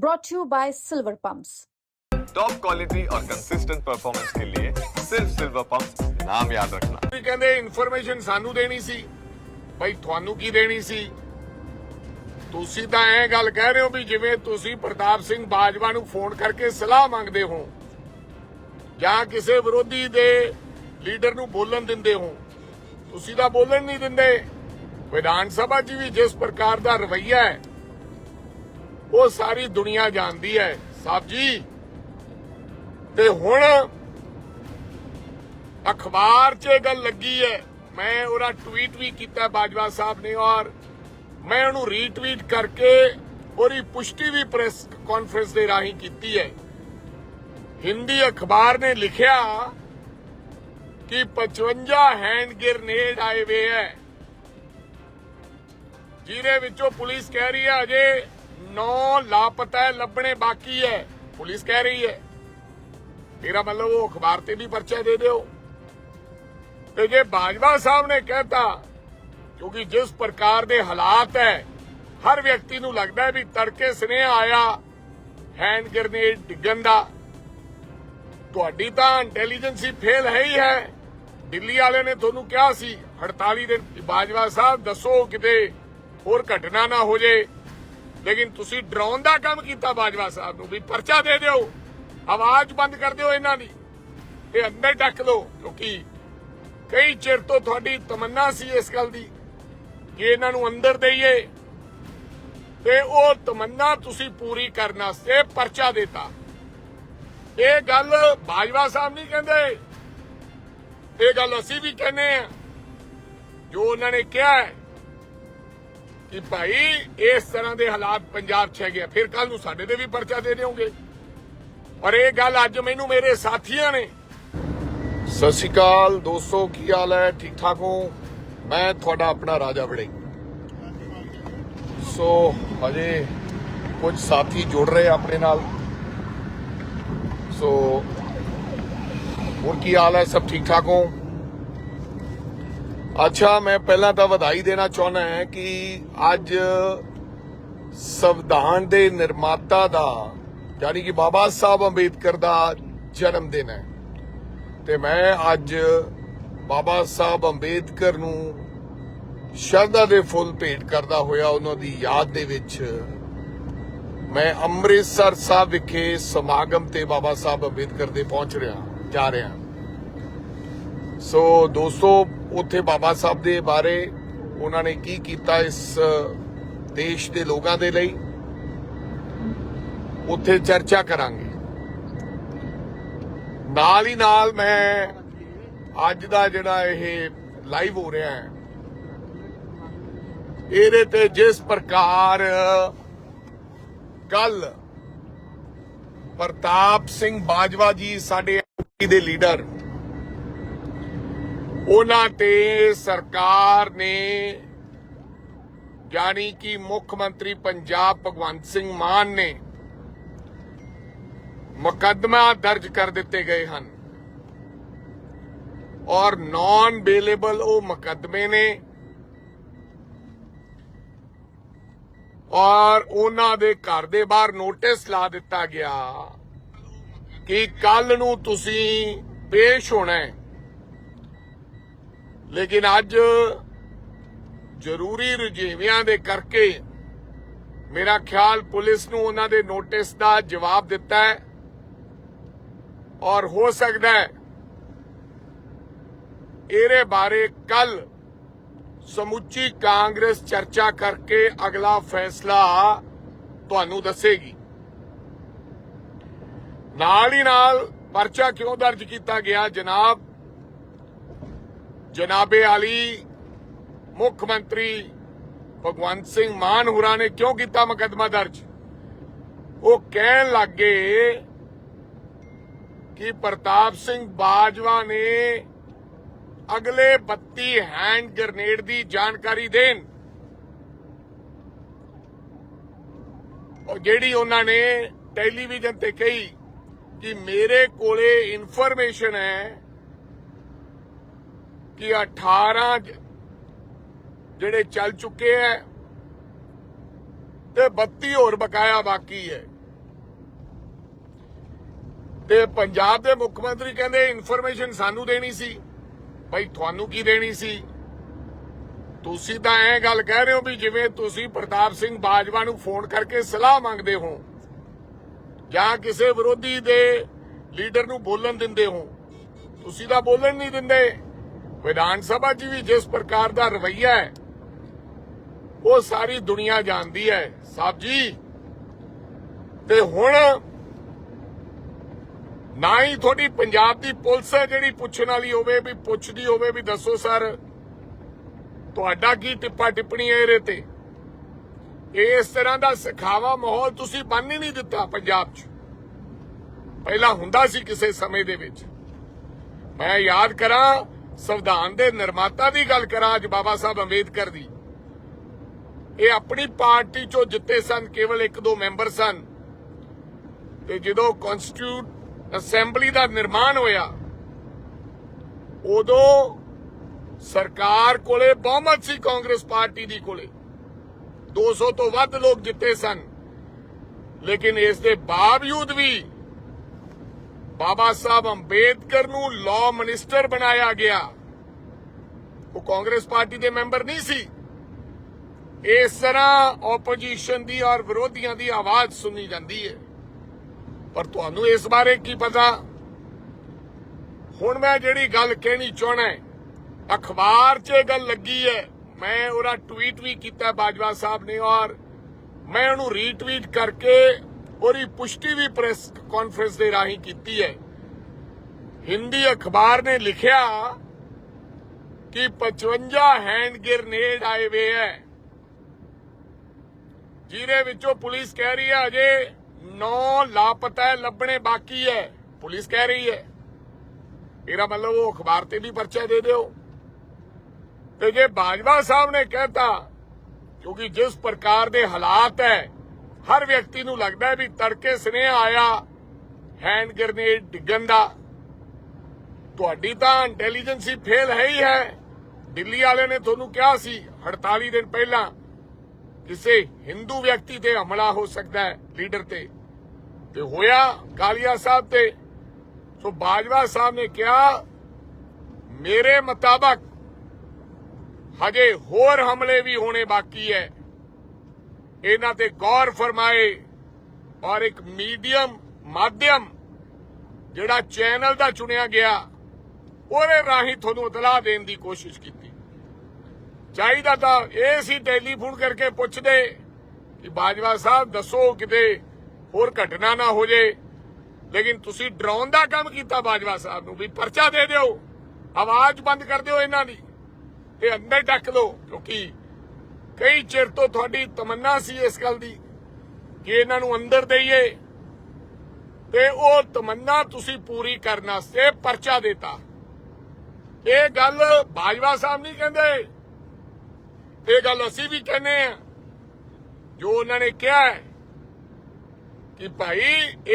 brought to you by Silver Pumps. Top quality और consistent performance के लिए सिर्फ सिल्वर पंप नाम याद रखना ਵੀ ਕਹਿੰਦੇ ਇਨਫੋਰਮੇਸ਼ਨ ਸਾਨੂੰ ਦੇਣੀ ਸੀ ਭਾਈ ਤੁਹਾਨੂੰ ਕੀ ਦੇਣੀ ਸੀ ਤੁਸੀਂ ਤਾਂ ਐਂ ਗੱਲ ਕਹਿ ਰਹੇ ਹੋ ਵੀ ਜਿਵੇਂ ਤੁਸੀਂ ਪ੍ਰਤਾਪ ਸਿੰਘ ਬਾਜਵਾ ਨੂੰ ਫੋਨ ਕਰਕੇ ਸਲਾਹ ਮੰਗਦੇ ਹੋ ਜਾਂ ਕਿਸੇ ਵਿਰੋਧੀ ਦੇ ਲੀਡਰ ਨੂੰ ਬੋਲਣ ਦਿੰਦੇ ਹੋ ਤੁਸੀਂ ਤਾਂ ਬੋਲਣ ਨਹੀਂ ਦਿੰਦੇ ਵਿਧਾਨ ਸਭਾ 'ਚ ਵੀ ਜਿਸ ਪ੍ਰਕਾਰ ਦਾ ਰਵੱਈਆ ਹੈ ਉਹ ਸਾਰੀ ਦੁਨੀਆ ਜਾਣਦੀ ਹੈ। ਸਾਹਿਬ ਜੀ, ਤੇ ਹੁਣ ਅਖਬਾਰ 'ਚ ਗੱਲ ਲੱਗੀ ਹੈ। ਮੈਂ ਉਹਦਾ ਟਵੀਟ ਵੀ ਕੀਤਾ ਬਾਜਵਾ ਸਾਹਿਬ ਨੇ ਔਰ ਮੈਂ ਉਹਨੂੰ ਰੀਟਵੀਟ ਕਰਕੇ ਉਹਦੀ ਪੁਸ਼ਟੀ ਵੀ ਪ੍ਰੈਸ ਕਾਨਫਰੰਸ ਦੇ ਰਾਹੀਂ ਕੀਤੀ ਹੈ। ਹਿੰਦੀ ਅਖਬਾਰ ਨੇ ਲਿਖਿਆ ਕਿ 55 ਹੈਂਡ ਗ੍ਰੇਨੇਡ ਆਏ ਵੇ ਹੈ। ਜਿਹਦੇ ਵਿੱਚੋਂ ਪੁਲਿਸ ਕਹਿ ਰਹੀ ਹੈ ਅਜੇ 9 ਲਾਪਤਾ ਲੱਭਣੇ ਬਾਕੀ ਹੈ ਪੁਲਿਸ ਕਹਿ ਰਹੀ ਹੈ ਮੇਰਾ ਮਤਲਬ ਉਹ ਅਖਬਾਰ ਤੇ ਵੀ ਪਰਚਾ ਦੇ ਦਿਓ। ਤੇ ਜੇ ਬਾਜਵਾ ਸਾਹਿਬ ਨੇ ਕਹਿਤਾ, ਕਿਉਂਕਿ ਜਿਸ ਪ੍ਰਕਾਰ ਦੇ ਹਾਲਾਤ ਹੈ ਹਰ ਵਿਅਕਤੀ ਨੂੰ ਲੱਗਦਾ ਹੈ ਵੀ ਤੜਕੇ ਸੁਨੇਹਾ ਆਇਆ, ਹੈਂਡ ਗ੍ਰੇਨੇਡ ਡਿੱਗਣ ਦਾ। ਤੁਹਾਡੀ ਤਾਂ ਇੰਟੈਲੀਜੈਂਸੀ ਫੇਲ ਹੈ ਹੀ ਹੈ। ਦਿੱਲੀ ਵਾਲਿਆਂ ਨੇ ਤੁਹਾਨੂੰ ਕਿਹਾ ਸੀ 48 ਦਿਨ ਬਾਜਵਾ ਸਾਹਿਬ ਦੱਸੋ ਕਿਤੇ ਹੋਰ ਘਟਨਾ ਨਾ ਹੋ ਜੇ। ਲੇਕਿਨ ਤੁਸੀਂ ਡਰਾਉਣ ਦਾ ਕੰਮ ਕੀਤਾ ਬਾਜਵਾ ਸਾਹਿਬ ਨੂੰ ਵੀ ਪਰਚਾ ਦੇ ਦਿਓ। ਆਵਾਜ਼ ਬੰਦ ਕਰ ਦਿਓ ਇਹਨਾਂ ਦੀ। ਇਹ ਅੰਦਰ ਡੱਕ ਲਓ, ਕਿਉਂਕਿ ਕਈ ਚਿਰ ਤੋਂ ਤੁਹਾਡੀ ਤਮੰਨਾ ਸੀ ਇਸ ਗੱਲ ਦੀ ਕਿ ਇਹਨਾਂ ਨੂੰ ਅੰਦਰ ਦੇਈਏ। ਤੇ ਉਹ ਤਮੰਨਾ ਤੁਸੀਂ ਪੂਰੀ ਕਰਨ ਵਾਸਤੇ ਪਰਚਾ ਦਿੱਤਾ। ਇਹ ਗੱਲ ਬਾਜਵਾ ਸਾਹਿਬ ਨਹੀਂ ਕਹਿੰਦੇ। ਇਹ ਗੱਲ ਅਸੀਂ ਵੀ ਕਹਿੰਦੇ ਆ ਜੋ ਉਹਨਾਂ ਨੇ ਕਿਹਾ ਹੈ ਕਿ ਭਾਈ ਇਸ ਤਰ੍ਹਾਂ ਦੇ ਹਾਲਾਤ ਪੰਜਾਬ 'ਚ ਹੈਗੇ ਆ। ਫਿਰ ਕੱਲ ਨੂੰ ਸਾਡੇ ਤੇ ਵੀ ਪਰਚਾ ਦੇ ਦਿਓਗੇ। ਔਰ ਇਹ ਗੱਲ ਅੱਜ ਮੈਨੂੰ ਮੇਰੇ ਸਾਥੀਆਂ ਨੇ। ਸਤਿ ਸ਼੍ਰੀ ਅਕਾਲ ਦੋਸਤੋ, ਕੀ ਹਾਲ ਹੈ? ਠੀਕ ਠਾਕ ਹੋ? ਮੈਂ ਤੁਹਾਡਾ ਆਪਣਾ ਰਾਜਾ ਵੜਿੰਗ। ਸੋ ਹਜੇ ਕੁਝ ਸਾਥੀ ਜੁੜ ਰਹੇ ਆਪਣੇ ਨਾਲ। ਸੋ ਹੋਰ ਕੀ ਹਾਲ ਹੈ? ਸਭ ਠੀਕ ਠਾਕ ਹੋ? ਅੱਛਾ, ਮੈਂ ਪਹਿਲਾਂ ਤਾਂ ਵਧਾਈ ਦੇਣਾ ਚਾਹੁੰਦਾ ਹਾਂ ਕਿ ਅੱਜ ਸੰਵਿਧਾਨ ਦੇ ਨਿਰਮਾਤਾ ਦਾ, ਯਾਨੀ ਕਿ ਬਾਬਾ ਸਾਹਿਬ ਅੰਬੇਦਕਰ ਦਾ ਜਨਮ ਦਿਨ ਹੈ। ਤੇ ਮੈਂ ਅੱਜ ਬਾਬਾ ਸਾਹਿਬ ਅੰਬੇਦਕਰ ਨੂੰ ਸ਼ਰਧਾ ਦੇ ਫੁੱਲ ਭੇਟ ਕਰਦਾ ਹੋਇਆ ਉਹਨਾਂ ਦੀ ਯਾਦ ਦੇ ਵਿੱਚ, ਮੈਂ ਅੰਮ੍ਰਿਤਸਰ ਸਾਹਿਬ ਵਿਖੇ ਸਮਾਗਮ ਤੇ ਬਾਬਾ ਸਾਹਿਬ ਅੰਬੇਦਕਰ ਦੇ ਪਹੁੰਚ ਰਿਹਾ, ਜਾ ਰਿਹਾ। ਸੋ ਦੋਸਤੋ ਉੱਥੇ ਬਾਬਾ ਸਾਹਿਬ ਦੇ ਬਾਰੇ ਉਹਨਾਂ ਨੇ ਕੀ ਕੀਤਾ ਇਸ ਦੇਸ਼ ਦੇ ਲੋਕਾਂ ਦੇ ਲਈ? ਉੱਥੇ ਚਰਚਾ ਕਰਾਂਗੇ। ਨਾਲ ਹੀ ਨਾਲ ਮੈਂ ਅੱਜ ਦਾ ਜਿਹੜਾ ਇਹ ਲਾਈਵ ਹੋ ਰਿਹਾ ਹੈ, ਇਹਦੇ ਤੇ ਜਿਸ ਪ੍ਰਕਾਰ ਕੱਲ ਪ੍ਰਤਾਪ ਸਿੰਘ ਬਾਜਵਾ ਜੀ ਸਾਡੇ ਦੇ ਲੀਡਰ ਉਹਨਾਂ ਤੇ ਸਰਕਾਰ ਨੇ ਯਾਨੀ ਕਿ ਮੁੱਖ ਮੰਤਰੀ ਪੰਜਾਬ ਭਗਵੰਤ ਸਿੰਘ ਮਾਨ ਨੇ ਮੁਕੱਦਮਾ ਦਰਜ ਕਰ ਦਿੱਤੇ ਗਏ ਹਨ। ਔਰ ਨਾਨ ਬੇਲੇਬਲ ਉਹ ਮੁਕੱਦਮੇ ਨੇ। ਔਰ ਉਹਨਾਂ ਦੇ ਘਰ ਦੇ ਬਾਹਰ ਨੋਟਿਸ ਲਾ ਦਿੱਤਾ ਗਿਆ ਕਿ ਕੱਲ ਨੂੰ ਤੁਸੀਂ ਪੇਸ਼ ਹੋਣਾ ਹੈ। ਲੇਕਿਨ ਅੱਜ ਜ਼ਰੂਰੀ ਰੁਝੇਵਿਆਂ ਦੇ ਕਰਕੇ ਮੇਰਾ ਖਿਆਲ ਪੁਲਿਸ ਨੂੰ ਉਹਨਾਂ ਦੇ ਨੋਟਿਸ ਦਾ ਜਵਾਬ ਦਿੱਤਾ ਹੈ। ਔਰ ਹੋ ਸਕਦਾ ਹੈ ਇਹਦੇ ਬਾਰੇ ਕੱਲ ਸਮੁੱਚੀ ਕਾਂਗਰਸ ਚਰਚਾ ਕਰਕੇ ਅਗਲਾ ਫੈਸਲਾ ਤੁਹਾਨੂੰ ਦੱਸੇਗੀ। ਨਾਲ ਹੀ ਨਾਲ ਪਰਚਾ ਕਿਉਂ ਦਰਜ ਕੀਤਾ ਗਿਆ ਜਨਾਬ? ਜਨਾਬੇ ਆਲੀ, ਮੁੱਖ ਮੰਤਰੀ ਭਗਵੰਤ ਸਿੰਘ ਮਾਨ ਹੁਰਾਂ ਨੇ ਕਿਉਂ ਕੀਤਾ ਮੁਕੱਦਮਾ ਦਰਜ? ਉਹ ਕਹਿਣ ਲੱਗੇ ਕਿ ਪ੍ਰਤਾਪ ਸਿੰਘ ਬਾਜਵਾ ਨੇ ਅਗਲੇ 32 ਹੈਂਡ ਗ੍ਰਨੇਡ ਦੀ ਜਾਣਕਾਰੀ ਦੇਣ। ਉਹ ਜਿਹੜੀ ਉਹਨਾਂ ਨੇ ਟੈਲੀਵਿਜ਼ਨ ਤੇ ਕਹੀ ਕਿ ਮੇਰੇ ਕੋਲੇ ਇਨਫੋਰਮੇਸ਼ਨ ਹੈ ਕਿ 18 ਜਿਹੜੇ ਚੱਲ ਚੁੱਕੇ ਐ ਤੇ 32 ਹੋਰ ਬਕਾਇਆ ਬਾਕੀ ਹੈ ਤੇ ਪੰਜਾਬ ਦੇ ਮੁੱਖ ਮੰਤਰੀ ਕਹਿੰਦੇ ਇਨਫੋਰਮੇਸ਼ਨ ਸਾਨੂੰ ਦੇਣੀ ਸੀ। ਭਾਈ ਤੁਹਾਨੂੰ ਕੀ ਦੇਣੀ ਸੀ? ਤੁਸੀਂ ਤਾਂ ਐ ਗੱਲ ਕਹਿ ਰਹੇ ਹੋ ਵੀ ਜਿਵੇਂ ਤੁਸੀਂ ਪ੍ਰਤਾਪ ਸਿੰਘ ਬਾਜਵਾ ਨੂੰ ਫੋਨ ਕਰਕੇ ਸਲਾਹ ਮੰਗਦੇ ਹੋ ਜਾਂ ਕਿਸੇ ਵਿਰੋਧੀ ਦੇ ਲੀਡਰ ਨੂੰ ਬੋਲਣ ਦਿੰਦੇ ਹੋ। ਤੁਸੀਂ ਤਾਂ ਬੋਲਣ ਨਹੀਂ ਦਿੰਦੇ। ਵਿਧਾਨ ਸਭਾ 'ਚ ਵੀ ਜਿਸ ਪ੍ਰਕਾਰ ਦਾ ਰਵੱਈਆ ਹੈ, ਉਹ ਸਾਰੀ ਦੁਨੀਆ ਜਾਣਦੀ ਹੈ। ਸਾਹਿਬ ਜੀ, ਤੇ ਹੁਣ ਨਾ ਹੀ ਤੁਹਾਡੀ ਪੰਜਾਬ ਦੀ ਪੁਲਿਸ ਹੈ ਜਿਹੜੀ ਪੁੱਛਣ ਵਾਲੀ ਹੋਵੇ, ਵੀ ਪੁੱਛਦੀ ਹੋਵੇ, ਵੀ ਦੱਸੋ ਸਰ, ਤੁਹਾਡਾ ਕੀ ਟਿੱਪਾ ਟਿੱਪਣੀ ਹੈ ਇਹਦੇ ਤੇ? ਇਸ ਤਰ੍ਹਾਂ ਦਾ ਸਿਖਾਵਾ ਮਾਹੌਲ ਤੁਸੀਂ ਬੰਨ ਹੀ ਨਹੀਂ ਦਿੱਤਾ ਪੰਜਾਬ 'ਚ। ਪਹਿਲਾਂ ਹੁੰਦਾ ਸੀ ਕਿਸੇ ਸਮੇਂ ਦੇ ਵਿੱਚ। ਮੈਂ ਯਾਦ ਕਰਾਂ ਸੰਵਿਧਾਨ ਦੇ ਨਿਰਮਾਤਾ ਦੀ ਗੱਲ ਕਰਾਂ, ਅੱਜ ਬਾਬਾ ਸਾਹਿਬ ਅੰਬੇਦਕਰ ਦੀ। ਇਹ ਆਪਣੀ ਪਾਰਟੀ ਚੋਂ ਜਿੱਤੇ ਸਨ, ਕੇਵਲ ਇੱਕ ਦੋ ਮੈਂਬਰ ਸਨ। ਤੇ ਜਦੋਂ ਕਨਸਟੀਟਿਊਟ ਅਸੈਂਬਲੀ ਦਾ ਨਿਰਮਾਣ ਹੋਇਆ, ਉਦੋਂ ਸਰਕਾਰ ਕੋਲੇ ਬਹੁਮਤ ਸੀ ਕਾਂਗਰਸ ਪਾਰਟੀ ਦੀ ਕੋਲੇ। 200 ਤੋਂ ਵੱਧ ਲੋਕ ਜਿੱਤੇ ਸਨ। ਲੇਕਿਨ ਇਸ ਦੇ ਬਾਵਜੂਦ ਵੀ ਬਾਬਾ ਸਾਹਿਬ ਅੰਬੇਦਕਰ ਨੂੰ ਲਾਅ ਮਿਨਿਸਟਰ ਬਣਾਇਆ ਗਿਆ। ਉਹ ਕਾਂਗਰਸ ਪਾਰਟੀ ਦੇ ਮੈਂਬਰ ਨਹੀਂ ਸੀ। ਇਸ ਤਰ੍ਹਾਂ ਆਪੋਜੀਸ਼ਨ ਦੀ ਔਰ ਵਿਰੋਧੀਆਂ ਦੀ ਆਵਾਜ਼ ਸੁਣੀ ਜਾਂਦੀ ਹੈ। ਪਰ ਤੁਹਾਨੂੰ ਇਸ ਬਾਰੇ ਕੀ ਪਤਾ? ਹੁਣ ਮੈਂ ਜਿਹੜੀ ਗੱਲ ਕਹਿਣੀ ਚਾਹਣਾ ਅਖਬਾਰ 'ਚ ਇਹ ਗੱਲ ਲੱਗੀ ਹੈ। ਮੈਂ ਉਹਦਾ ਟਵੀਟ ਵੀ ਕੀਤਾ ਬਾਜਵਾ ਸਾਹਿਬ ਨੇ ਔਰ ਮੈਂ ਉਹਨੂੰ ਰੀਟਵੀਟ ਕਰਕੇ ਉਹਦੀ ਪੁਸ਼ਟੀ ਵੀ ਪ੍ਰੈਸ ਕਾਨਫਰੰਸ ਦੇ ਰਾਹੀਂ ਕੀਤੀ ਹੈ। ਹਿੰਦੀ ਅਖਬਾਰ ਨੇ ਲਿਖਿਆ ਕਿ 55 ਹੈਂਡ ਗ੍ਰੇਨੇਡ ਆਏ ਵੇ ਹੈ। ਜਿਹਦੇ ਵਿੱਚੋਂ ਪੁਲਿਸ ਕਹਿ ਰਹੀ ਹੈ, ਅਜੇ 9 ਲਾਪਤਾ ਲੱਭਣੇ ਬਾਕੀ ਹੈ। ਪੁਲਿਸ ਕਹਿ ਰਹੀ ਹੈ। ਇਹਦਾ ਮਤਲਬ ਉਹ ਅਖਬਾਰ ਤੇ ਵੀ ਪਰਚਾ ਦੇ ਦਿਓ। ਤੇ ਜੇ ਬਾਜਵਾ ਸਾਹਿਬ ਨੇ ਕਹਿਤਾ, ਕਿਉਂਕਿ ਜਿਸ ਪ੍ਰਕਾਰ ਦੇ ਹਾਲਾਤ ਹੈ ਹਰ ਵਿਅਕਤੀ ਨੂੰ ਲੱਗਦਾ ਵੀ ਤੜਕੇ ਸੁਨੇਹਾ ਆਇਆ ਹੈਂਡ ਗ੍ਰੇਨੇਡ ਡਿੱਗਣ ਦਾ। ਤੁਹਾਡੀ ਤਾਂ ਇੰਟੈਲੀਜੈਂਸੀ ਫੇਲ ਹੈ ਹੀ ਹੈ। ਦਿੱਲੀ ਵਾਲੇ ਨੇ ਤੁਹਾਨੂੰ ਕਿਹਾ ਸੀ 48 ਦਿਨ ਪਹਿਲਾਂ, ਕਿਸੇ ਹਿੰਦੂ ਵਿਅਕਤੀ ਤੇ ਹਮਲਾ ਹੋ ਸਕਦਾ ਹੈ ਲੀਡਰ ਤੇ। ਤੇ ਹੋਇਆ ਕਾਲੀਆ ਸਾਹਿਬ ਤੇ। ਸੋ ਬਾਜਵਾ ਸਾਹਿਬ ਨੇ ਕਿਹਾ, ਮੇਰੇ ਮੁਤਾਬਕ ਹਜੇ ਹੋਰ ਹਮਲੇ ਵੀ ਹੋਣੇ ਬਾਕੀ ਹੈ। ਇਹਨਾਂ ਤੇ ਗੌਰ ਫਰਮਾਏ ਔਰ ਇੱਕ ਮੀਡੀਅਮ ਮਾਧਿਅਮ ਜਿਹੜਾ ਚੈਨਲ ਦਾ ਚੁਣਿਆ ਗਿਆ, ਉਹਦੇ ਰਾਹੀਂ ਤੁਹਾਨੂੰ ਇਤਲਾਹ ਦੇਣ ਦੀ ਕੋਸ਼ਿਸ਼ ਕੀਤੀ। ਚਾਹੀਦਾ ਤਾਂ ਇਹ ਸੀ ਟੈਲੀਫੋਨ ਕਰਕੇ ਪੁੱਛਦੇ ਕਿ ਬਾਜਵਾ ਸਾਹਿਬ ਦੱਸੋ ਕਿਤੇ ਹੋਰ ਘਟਨਾ ਨਾ ਹੋ ਜੇ, ਲੇਕਿਨ ਤੁਸੀਂ ਡਰਾਉਣ ਦਾ ਕੰਮ ਕੀਤਾ ਬਾਜਵਾ ਸਾਹਿਬ ਨੂੰ ਵੀ ਪਰਚਾ ਦੇ ਦਿਓ, ਆਵਾਜ਼ ਬੰਦ ਕਰ ਦਿਓ ਇਹਨਾਂ ਦੀ ਇਹ ਅੰਦਰ ਟੱਕ ਲਓ ਕਿਉਂਕਿ ਕਈ ਚਿਰ ਤੋਂ ਤੁਹਾਡੀ ਤਮੰਨਾ ਸੀ ਇਸ ਗੱਲ ਦੀ ਕਿ ਇਹਨਾਂ ਨੂੰ ਅੰਦਰ ਦਈਏ ਤੇ ਉਹ ਤਮੰਨਾ ਤੁਸੀਂ ਪੂਰੀ ਕਰਨ ਵਾਸਤੇ ਪਰਚਾ ਦਿੱਤਾ। ਇਹ ਗੱਲ ਬਾਜਵਾ ਸਾਹਿਬ ਨਹੀਂ ਕਹਿੰਦੇ। ਇਹ ਗੱਲ ਅਸੀਂ ਵੀ ਕਹਿੰਦੇ ਆ ਜੋ ਉਹਨਾਂ ਨੇ ਕਿਹਾ ਹੈ ਕਿ ਭਾਈ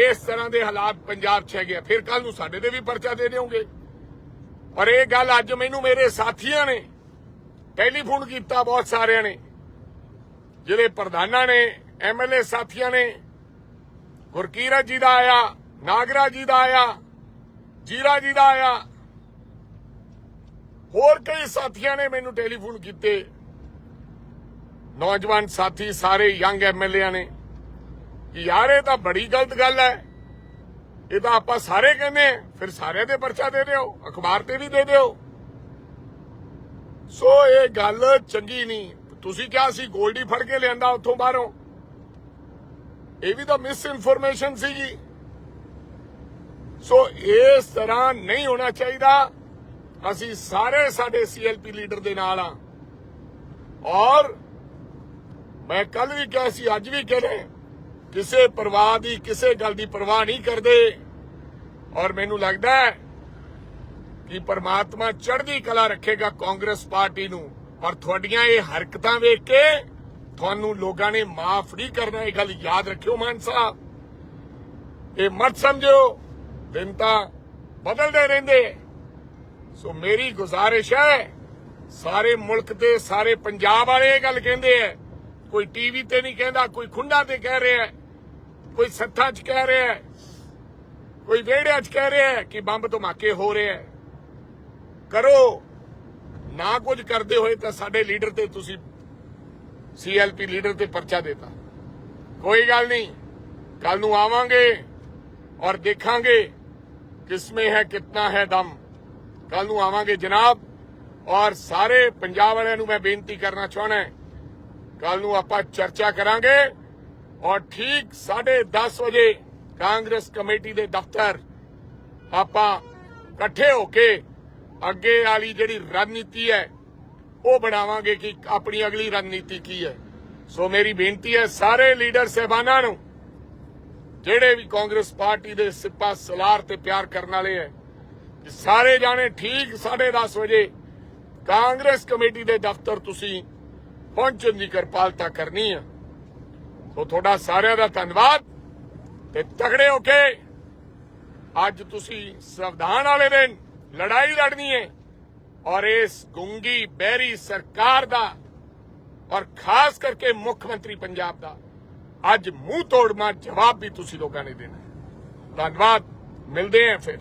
ਇਸ ਤਰ੍ਹਾਂ ਦੇ ਹਾਲਾਤ ਪੰਜਾਬ 'ਚ ਹੈਗੇ ਆ। ਫਿਰ ਕੱਲ ਨੂੰ ਸਾਡੇ ਤੇ ਵੀ ਪਰਚਾ ਦੇ ਦਿਓਗੇ। ਪਰ ਇਹ ਗੱਲ ਅੱਜ ਮੈਨੂੰ ਮੇਰੇ ਸਾਥੀਆਂ ਨੇ ਟੈਲੀਫੋਨ ਕੀਤਾ ਬਹੁਤ ਸਾਰਿਆਂ ਨੇ। ਜਿਹੜੇ ਪ੍ਰਧਾਨਾਂ ਨੇ ਐਮਐਲਏ ਸਾਥੀਆਂ ਨੇ, ਗੁਰਕੀਰਤ ਜੀ ਦਾ ਆਇਆ ਨਾਗਰਾ ਜੀ ਦਾ ਆਇਆ, ਜੀਰਾ ਜੀ ਦਾ ਆਇਆ, ਹੋਰ ਕਈ ਸਾਥੀਆਂ ਨੇ ਮੈਨੂੰ ਟੈਲੀਫੋਨ ਕੀਤੇ। ਨੌਜਵਾਨ ਸਾਥੀ ਸਾਰੇ ਯੰਗ ਐਮਐਲਏ ਨੇ, ਕਿ ਯਾਰ ਇਹ ਤਾਂ ਬੜੀ ਗਲਤ ਗੱਲ ਹੈ। ਇਹ ਤਾਂ ਆਪਾਂ ਸਾਰੇ ਕਹਿੰਦੇ ਫਿਰ ਸਾਰਿਆਂ ਦੇ ਪਰਚਾ ਦੇ ਦਿਓ, ਅਖਬਾਰ ਤੇ ਵੀ ਦੇ ਦਿਓ। ਸੋ ਇਹ ਗੱਲ ਚੰਗੀ ਨਹੀਂ। ਤੁਸੀਂ ਕਿਹਾ ਸੀ ਗੋਲਡੀ ਫੜ ਕੇ ਲਿਆਂਦਾ ਉੱਥੋਂ ਬਾਹਰੋਂ। ਇਹ ਵੀ ਤਾਂ ਮਿਸ ਇਨਫੋਰਮੇਸ਼ਨ ਸੀਗੀ। ਸੋ ਇਸ ਤਰ੍ਹਾਂ ਨਹੀਂ ਹੋਣਾ ਚਾਹੀਦਾ। ਅਸੀਂ ਸਾਰੇ ਸਾਡੇ ਸੀਐਲਪੀ ਲੀਡਰ ਦੇ ਨਾਲ ਆ ਔਰ ਮੈਂ ਕੱਲ ਵੀ ਕਿਹਾ ਸੀ, ਅੱਜ ਵੀ ਕਹਿ ਰਿਹਾ ਕਿਸੇ ਪਰਵਾਹ ਦੀ, ਕਿਸੇ ਗੱਲ ਦੀ ਪਰਵਾਹ ਨਹੀਂ ਕਰਦੇ। ਔਰ ਮੈਨੂੰ ਲੱਗਦਾ ਹੈ ਕਿ ਪਰਮਾਤਮਾ ਚੜ੍ਹਦੀ ਕਲਾ ਰੱਖੇਗਾ ਕਾਂਗਰਸ ਪਾਰਟੀ ਨੂੰ। ਪਰ ਤੁਹਾਡੀਆਂ ਇਹ ਹਰਕਤਾਂ ਵੇਖ ਕੇ ਤੁਹਾਨੂੰ ਲੋਕਾਂ ਨੇ ਮਾਫ ਨਹੀਂ ਕਰਨਾ, ਇਹ ਗੱਲ ਯਾਦ ਰੱਖਿਓ ਮਾਨ ਸਾਹਿਬ। ਇਹ ਮਤ ਸਮਝੋ ਦਿਨ ਤਾਂ ਬਦਲਦੇ ਰਹਿੰਦੇ। ਸੋ ਮੇਰੀ ਗੁਜ਼ਾਰਿਸ਼ ਹੈ, ਸਾਰੇ ਮੁਲਕ ਤੇ, ਸਾਰੇ ਪੰਜਾਬ ਵਾਲੇ ਇਹ ਗੱਲ ਕਹਿੰਦੇ ਆ ਕੋਈ ਟੀਵੀ ਤੇ ਨਹੀਂ ਕਹਿੰਦਾ, ਕੋਈ ਖੁੰਡਾ ਤੇ ਕਹਿ ਰਿਹਾ ਕੋਈ ਸੱਥਾਂ 'ਚ ਕਹਿ ਰਿਹਾ ਕੋਈ ਵਿਹੜਿਆਂ 'ਚ ਕਹਿ ਰਿਹਾ ਕਿ ਬੰਬ ਧਮਾਕੇ ਹੋ ਰਹੇ ਕਰੋ ਨਾ ਕੁਝ ਕਰਦੇ ਹੋਏ ਤਾਂ ਸਾਡੇ ਲੀਡਰ ਤੇ ਤੁਸੀਂ ਸੀਐਲਪੀ ਲੀਡਰ ਤੇ ਪਰਚਾ ਦੇਤਾ। ਕੋਈ ਗੱਲ ਨਹੀਂ। ਕੱਲ ਨੂੰ ਆਵਾਂਗੇ ਔਰ ਦੇਖਾਂਗੇ ਕਿਸਮੇ ਹੈ ਕਿੰਨਾ ਹੈ ਦਮ। ਕੱਲ ਨੂੰ ਆਵਾਂਗੇ ਜਨਾਬ ਔਰ ਸਾਰੇ ਪੰਜਾਬ ਵਾਲਿਆਂ ਨੂੰ ਮੈਂ ਬੇਨਤੀ ਕਰਨਾ ਚਾਹਣਾ ਕੱਲ ਨੂੰ ਆਪਾਂ ਚਰਚਾ ਕਰਾਂਗੇ ਔਰ ਠੀਕ 10:30 ਵਜੇ ਕਾਂਗਰਸ ਕਮੇਟੀ ਦੇ ਦਫ਼ਤਰ ਆਪਾਂ ਇਕੱਠੇ ਹੋ ਕੇ ਅੱਗੇ ਵਾਲੀ ਜਿਹੜੀ ਰਣਨੀਤੀ ਹੈ, ਉਹ ਬਣਾਵਾਂਗੇ ਕਿ ਆਪਣੀ ਅਗਲੀ ਰਣਨੀਤੀ ਕੀ ਹੈ। ਸੋ ਮੇਰੀ ਬੇਨਤੀ ਹੈ ਸਾਰੇ ਲੀਡਰ ਸਹਿਬਾਨਾਂ ਨੂੰ, ਜਿਹੜੇ ਵੀ ਕਾਂਗਰਸ ਪਾਰਟੀ ਦੇ ਸਿਪਾ ਸਲਾਰ ਤੇ ਪਿਆਰ ਕਰਨ ਵਾਲੇ ਹੈ ਸਾਰੇ ਜਾਣੇ ਠੀਕ 10:30 ਵਜੇ ਕਾਂਗਰਸ ਕਮੇਟੀ ਦੇ ਦਫ਼ਤਰ ਤੁਸੀਂ ਪਹੁੰਚਣ ਦੀ ਕਿਰਪਾਲਤਾ ਕਰਨੀ ਹੈ ਸੋ ਤੁਹਾਡਾ ਸਾਰਿਆਂ ਦਾ ਧੰਨਵਾਦ ਤੇ ਤਗੜੇ ਹੋ ਕੇ ਅੱਜ ਤੁਸੀਂ ਸੰਵਿਧਾਨ ਵਾਲੇ ਦਿਨ ਲੜਾਈ ਲੜਨੀ ਹੈ ਔਰ ਇਸ ਗੁੰਗੀ ਬਹਿਰੀ ਸਰਕਾਰ ਦਾ ਔਰ ਖਾਸ ਕਰਕੇ ਮੁੱਖ ਮੰਤਰੀ ਪੰਜਾਬ ਦਾ ਅੱਜ ਮੂੰਹ ਤੋੜਮਾ ਜਵਾਬ ਵੀ ਤੁਸੀਂ ਲੋਕਾਂ ਨੇ ਦੇਣਾ ਧੰਨਵਾਦ। ਮਿਲਦੇ ਹਾਂ ਫਿਰ।